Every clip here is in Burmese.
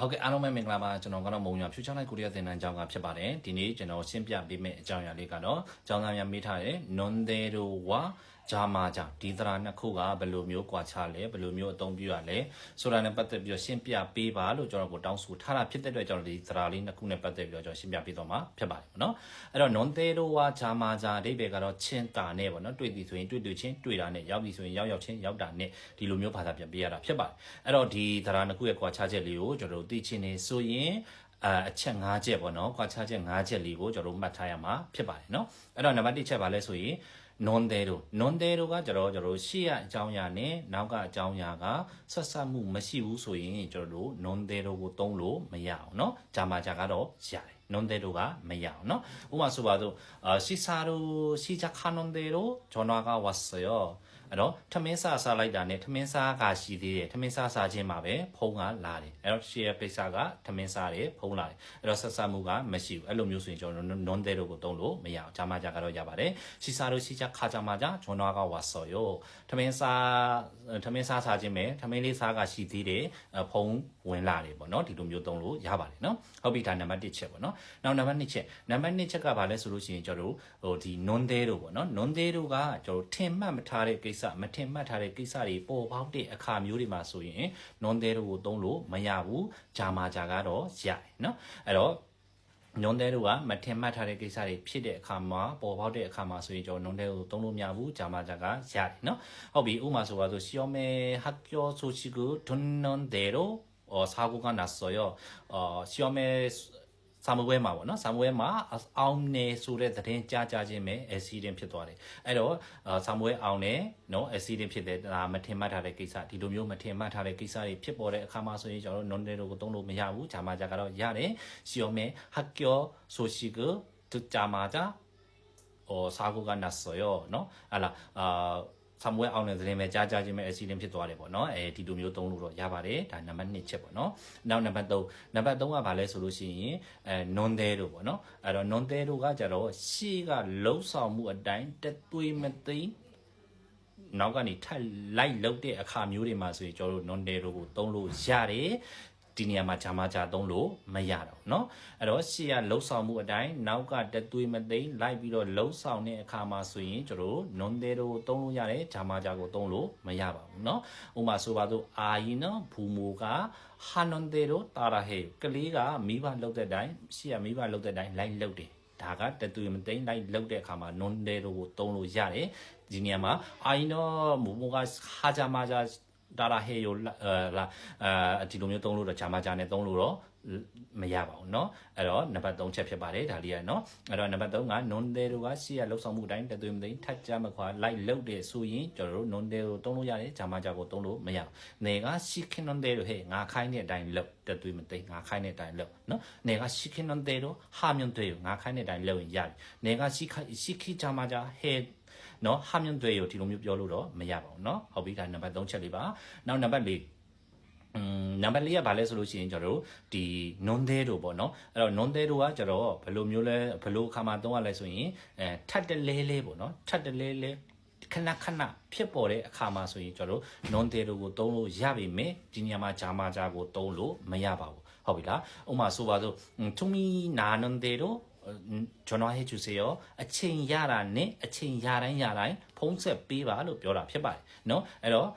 ဟုတ်ကဲ့အားလုံးပဲမင်္ဂလာပါကျွန်တော်ကတော့မုံညာဖြူချလိုက်ကိုရီးယားသင်တန်းကျောင်းကဖြစ်ပါတယ်ဒီနေ့ကျွန်တော်ရှင်းပြပေးမယ့်အကြောင်းအရာလေးကတော့ကျောင်းသားများမေးထားတဲ့ non zero wa ဂျာမာဂျာဒီသရာနှစ်ခုကဘယ်လိုမျိုးကွာခြားလဲဘယ်လိုမျိုးအသုံးပြုရလဲဆိုတာနဲ့ပတ်သက်ပြီးတော့ရှင်းပြပေးပါလို့ကျွန်တော်ကိုတောင်းဆိုထားတာဖြစ်တဲ့အတွက်ကျွန်တော်ဒီသရာလေးနှစ်ခုနဲ့ပတ်သက်ပြီးတော့ကျွန်တော်ရှင်းပြပေးတော့မှာဖြစ်ပါတယ်ပေါ့နော်အဲ့တော့ non zero wa ဂျာမာဂျာအဓိပ္ပာယ်ကတော့ချင်းတာနဲ့ပေါ့နော်တွေ့သည်ဆိုရင်တွေ့တွေ့ချင်းတွေ့တာနဲ့ရောက်ပြီဆိုရင်ရောက်ရောက်ချင်းရောက်တာနဲ့ဒီလိုမျိုးဘာသာပြန်ပေးရတာဖြစ်ပါတယ်အဲ့တော့ဒီသရာနှစ်ခုရဲ့ကွာခြားချက်လေးကိုကျွန်တော်တို့သိချင်းနေဆိုရင်အအချက်၅ချက်ပေါ့နော်ကွာခြားချက်၅ချက်လေးကိုကျွန်တော်တို့မှတ်ထားရမှာဖြစ်ပါတယ်နော်အဲ့တော့နံပါတ်1ချက်ပါလဲဆိုရင် non zero non zero ကကျွန်တော်ကျွန်တော်ရှေ့ရအကြောင်းအရာနဲ့နောက်ကအကြောင်းအရာကဆက်ဆက်မှုမရှိဘူးဆိုရင်ကျွန်တော်တို့ non zero ကိုသုံးလို့မရအောင်เนาะဂျာမာဂျာကတော့ရတယ် non zero ကမရအောင်เนาะဥပမာဆိုပါစို့အာ시사로시작하는대로 전화가 왔어요 အဲ့တော့ထမင်းစားစားလိုက်တာနဲ့ထမင်းစားကရှိသေးတယ်ထမင်းစားစားခြင်းမှာပဲဖုံးကလာတယ်အဲ့တော့ share ပိတ်စားကထမင်းစားတယ်ဖုံးလာတယ်အဲ့တော့ဆက်ဆက်မှုကမရှိဘူးအဲ့လိုမျိုးဆိုရင်ကျွန်တော် non zero ကိုတုံးလို့မရအောင်ဂျာမာဂျာကတော့ရပါတယ်ရှိစားလို့ရှိချခါဂျာမာဂျာဂျွန်နွားကဝါဆော်ရောထမင်းစားထမင်းစားစားခြင်းပဲထမင်းလေးစားကရှိသေးတယ်ဖုံးဝင်လာတယ်ပေါ့နော်ဒီလိုမျိုးတုံးလို့ရပါတယ်နော်ဟုတ်ပြီဒါနံပါတ်1ချက်ပေါ့နော်နောက်နံပါတ်2ချက်နံပါတ်2ချက်ကဘာလဲဆိုလို့ရှိရင်ကျွန်တော်တို့ဟိုဒီ non zero ပေါ့နော် non zero ကကျွန်တော်ထင်မှတ်မထားတဲ့ကိစ္မထင်မှတ်ထားတဲ့ကိစ္စတွေပေါ်ပေါက်တဲ့အခါမျိုးတွေမှာဆိုရင် non zero ကိုသုံးလို့မရဘူးဂျာမာဂျာကတော့ရတယ်နော်အဲ့တော့နွန်တဲတို့ကမထင်မှတ်ထားတဲ့ကိစ္စတွေဖြစ်တဲ့အခါမှာပေါ်ပေါက်တဲ့အခါမှာဆိုရင်ကျွန်တော်နွန်တဲကိုသုံးလို့မရဘူးဂျာမာဂျာကရတယ်နော်ဟုတ်ပြီဥပမာဆိုပါဆို시험에학교소식을듣는대로 어, 사고가 났어요. 어, 시험에 စာမပွဲမှာပေါ့နော်စာမပွဲမှာအောင်နေဆိုတဲ့သတင်းကြားကြခြင်းပဲ accident ဖြစ်သွားတယ်အဲ့တော့စာမပွဲအောင်နေနော် accident ဖြစ်တယ်ဒါမထင်မှတ်ထားတဲ့ကိစ္စဒီလိုမျိုးမထင်မှတ်ထားတဲ့ကိစ္စတွေဖြစ်ပေါ်တဲ့အခါမှာဆိုရင်ကျွန်တော် non data ကိုသုံးလို့မရဘူးဂျာမာဂျာကတော့ရတယ်ရှီယောမဲဟက်ကျော်ဆိုရှိကဂျာမာဂျာ어 사고가 났어 요. 너 알 아. 아 ဆမ်ဝဲအောင်တဲ့သတင်းပဲကြားကြားချင်းပဲ accident ဖြစ်သွားတယ်ပေါ့နော်အဲဒီလိုမျိုးသုံးလို့တော့ရပါတယ်ဒါနံပါတ်1ချက်ပေါ့နော်နောက်နံပါတ်3နံပါတ်3ကဘာလဲဆိုလို့ရှိရင်အဲ non zero ပေါ့နော်အဲ့တော့ non zero ကကြတော့ရှေ့ကလုံးဆောင်မှုအတိုင်းတသွေးမသိနောက်ကနေထပ်လိုက်လုတ်တဲ့အခါမျိုးတွေမှာဆိုရင်ကျွန်တော်တို့ non zero ကိုသုံးလို့ရတယ် ဒီနေရာမှာဂျာမာဂျာသုံးလို့မရတော့เนาะအဲ့တော့ရှေ့ကလှုပ်ဆောင်မှုအတိုင်းနောက်ကတသွေးမသိမ်းလိုက်ပြီးတော့လှုပ်ဆောင်တဲ့အခါမှာဆိုရင်ကျွန်တော်တို့ non zero ကိုသုံးလို့ရတယ်ဂျာမာဂျာကိုသုံးလို့မရပါဘူးเนาะဥပမာဆိုပါစို့အာယီနော်ဘူမိုကဟာနွန်ဒေရိုတာရာဟေကလေးကမိဘလှုပ်တဲ့အတိုင်းရှေ့ကမိဘလှုပ်တဲ့အတိုင်းလိုက်လှုပ်တယ်ဒါကတတူမသိမ့်လိုက်လောက်တဲ့အခါမှာ non zero ကိုသုံးလို့ရတယ်ဒီနေရာမှာအာယီနော်မူမိုကဟာဂျာမာဂျာ ဒါရာဟေယိုလာအဲဒီလိုမျိုးသုံးလို့တော့ဂျာမာဂျာနဲ့သုံးလို့တော့မရပါဘူးเนาะအဲ့တော့နံပါတ်3ချက်ဖြစ်ပါတယ်ဒါလေးကเนาะအဲ့တော့နံပါတ်3က non zero ကရှေ့ရလောက်ဆောင်မှုအတိုင်းတသွေးမသိထပ်ကြမခွာလိုက်လောက်တဲ့ဆိုရင်ကျွန်တော်တို့ non zero သုံးလို့ရတယ်ဂျာမာဂျာကိုသုံးလို့မရဘူးနေကရှိခင် non zero ဟဲ့ငါခိုင်းတဲ့အတိုင်းလောက်တသွေးမသိငါခိုင်းတဲ့အတိုင်းလောက်เนาะနေကရှိခင် non zero ဟာမြွန်တွေငါခိုင်းတဲ့အတိုင်းလောက်ရင်ရတယ်နေကရှိခိုရှိခိဂျာမာဂျာဟဲ့ နော်ဟာမြန်တွေကိုဒီလိုမျိုးပြောလို့တော့မရပါဘူးเนาะဟုတ်ပြီဒါနံပါတ်3ချက်လေးပါနောက်နံပါတ်4နံပါတ်၄ကဘာလဲဆိုလို့ရှိရင်ကျွန်တော်တို့ဒီနွန်သေးတို့ပေါ့နော်အဲ့တော့နွန်သေးတို့ကကျွန်တော်ဘယ်လိုမျိုးလဲဘယ်လိုအခါမှာသုံးရလဲဆိုရင်အဲထပ်တလဲလဲပေါ့နော်ထပ်တလဲလဲခဏခဏဖြစ်ပေါ်တဲ့အခါမှာဆိုရင်ကျွန်တော်တို့ non dero ကိုသုံးလို့ရပြီမယ်ဒီညမှာဂျာမာဂျာကိုသုံးလို့မရပါဘူးဟုတ်ပြီလားဥပမာဆိုပါစို့ to me na non dero ကျွန်တော်ဟဲ့ကျူစေရောအချိန်ရတာနဲ့အချိန်ရတိုင်းရတိုင်းဖုံးဆက်ပေးပါလို့ပြောတာဖြစ်ပါတယ်เนาะအဲ့တော့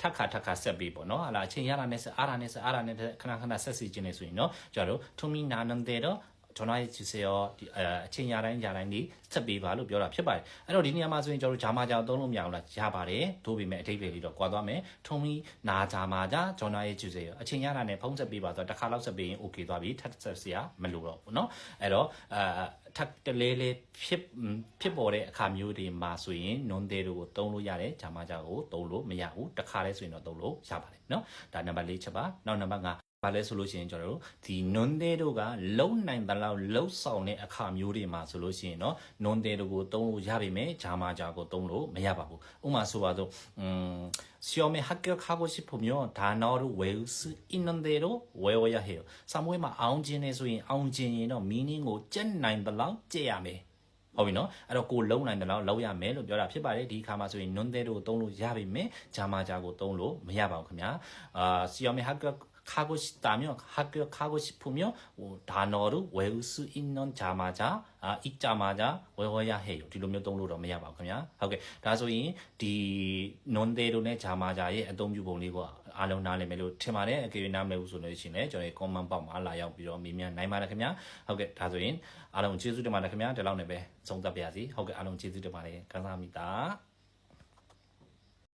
ထပ်ခါထပ်ခါဆက်ပေးပေါ့เนาะဟာလာအချိန်ရတာနဲ့ဆက်အားတာနဲ့ဆက်အားတာနဲ့ခဏခဏဆက်စီခြင်းနေဆိုရင်เนาะကျွန်တော်တို့ထုံမီနာနံတဲ့တော့ ကျွန်တော်ရဲ့ချစ်စေရောဒီအချိန်ရတိုင်းရတိုင်းဒီဆက်ပေးပါလို့ပြောတာဖြစ်ပါတယ်အဲ့တော့ဒီနေရာမှာဆိုရင်ကျွန်တော်တို့ဂျာမာဂျာသုံးလို့မရဘူးလားရပါတယ်သို့ပေမဲ့အထိပ္ပယ်လေးတော့ကွာသွားမယ်ထုံမီနာဂျာမာဂျာကျွန်တော်ရဲ့ချစ်စေရောအချိန်ရတာနဲ့ဖုံးဆက်ပေးပါဆိုတော့တစ်ခါလောက်ဆက်ပေးရင် okay သွားပြီထပ်ဆက်စရာမလိုတော့ဘူးเนาะအဲ့တော့အာထပ်တလေးလေးဖြစ်ဖြစ်ပေါ်တဲ့အခါမျိုးတွေမှာဆိုရင် non zero ကိုသုံးလို့ရတယ်ဂျာမာဂျာကိုသုံးလို့မရဘူးတစ်ခါလဲဆိုရင်တော့သုံးလို့ရပါတယ်เนาะဒါနံပါတ်၄ချက်ပါနောက်နံပါတ်5 ဘာလဲဆိုလို့ရှိရင်ကျွန်တော်တို့ဒီ non သေးတို့ကလုံနိုင်တဲ့လောက်လှုပ်ဆောင်တဲ့အခါမျိုးတွေမှာဆိုလို့ရှိရင်เนาะ non သေးတို့ကိုသုံးလို့ရပါမယ်ဂျာမာဂျာကိုသုံးလို့မရပါဘူးဥပမာဆိုပါတော့음 시험에 합격하고 싶으면 단어를 외울 수 있는 대로 외워야 해요. 사무에만 아웅진에 소인 아웅진이는 미닝고 짠나인들랑 째야매. ဟုတ်ပြီနော်အဲ့တော့ကိုလုံးနိုင်တယ်လို့လောက်ရမယ်လို့ပြောတာဖြစ်ပါတယ်ဒီခါမှာဆိုရင် non သေးတို့သုံးလို့ရပြီမယ်ဂျာမာဂျာကိုသုံးလို့မရပါဘူးခင်ဗျာအာ Xiaomi hacker 가고 싶다면 합격하고 싶으면 어, 단어를 외울 수 있는 자마자 아 읽자마자 외워야 해요. ဒီလိုမျိုးသုံးလို့တော့မရပါဘူးခင်ဗျာ။ဟုတ်ကဲ့ဒါဆိုရင်ဒီ non zero နဲ့ jamaja ရဲ့အသုံးပြုပုံလေးကိုအားလုံးနားလည်မယ်လို့ထင်ပါတယ်။အကယ်၍နားမလည်ဘူးဆိုလို့ရှိရင်လည်းကျွန်တော် comment box မှာလာရောက်ပြီးတော့မေးမြန်းနိုင်ပါတယ်ခင်ဗျာ။ဟုတ်ကဲ့ဒါဆိုရင်အားလုံးကျေးဇူးတင်ပါတယ်ခင်ဗျာ။ဒီလောက်နဲ့ပဲဆုံးသက်ပါရစေ။ဟုတ်ကဲ့အားလုံးကျေးဇူးတင်ပါတယ်။ကံစားမိတာ။